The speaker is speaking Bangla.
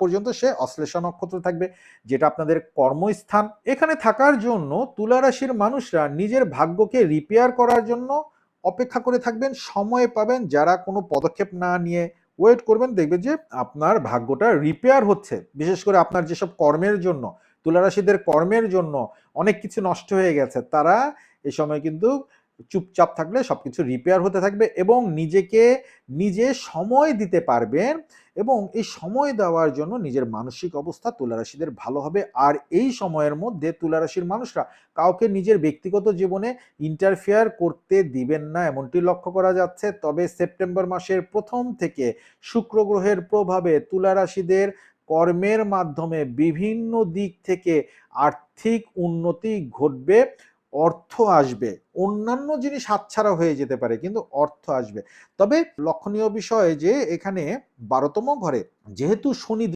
পর্যন্ত সে অশ্লেষা নক্ষত্র থাকবে, যেটা আপনাদের কর্মস্থান। এখানে থাকার জন্য তুলা রাশির মানুষরা নিজের ভাগ্যকে রিপেয়ার করার জন্য অপেক্ষা করে থাকবেন, সময় পাবেন। যারা কোনো পদক্ষেপ না নিয়ে ওয়েট করবেন, দেখবেন যে আপনার ভাগ্যটা রিপেয়ার হচ্ছে। বিশেষ করে আপনার যেসব কর্মের জন্য, তুলারাশিদের কর্মের জন্য অনেক কিছু নষ্ট হয়ে গেছে, তারা এই সময় কিন্তু চুপচাপ থাকলে সব কিছু রিপেয়ার হতে থাকবে এবং নিজেকে নিজে সময় দিতে পারবেন এবং এই সময় দেওয়ার জন্য নিজের মানসিক অবস্থা তুলারাশিদের ভালো হবে। আর এই সময়ের মধ্যে তুলারাশির মানুষরা কাউকে নিজের ব্যক্তিগত জীবনে ইন্টারফেয়ার করতে দিবেন না এমনটি লক্ষ্য করা যাচ্ছে। তবে সেপ্টেম্বর মাসের প্রথম থেকে শুক্র গ্রহের প্রভাবে তুলারাশিদের কর্মের মাধ্যমে বিভিন্ন দিক থেকে আর্থিক উন্নতি ঘটবে। অর্থ আসবে, অন্যান্য জিনিস হাতছাড়া হয়ে যেতে পারে, কিন্তু অর্থ আসবে। তবে লক্ষণীয় বিষয় যে, এখানে বারোতম ঘরে যেহেতু শনি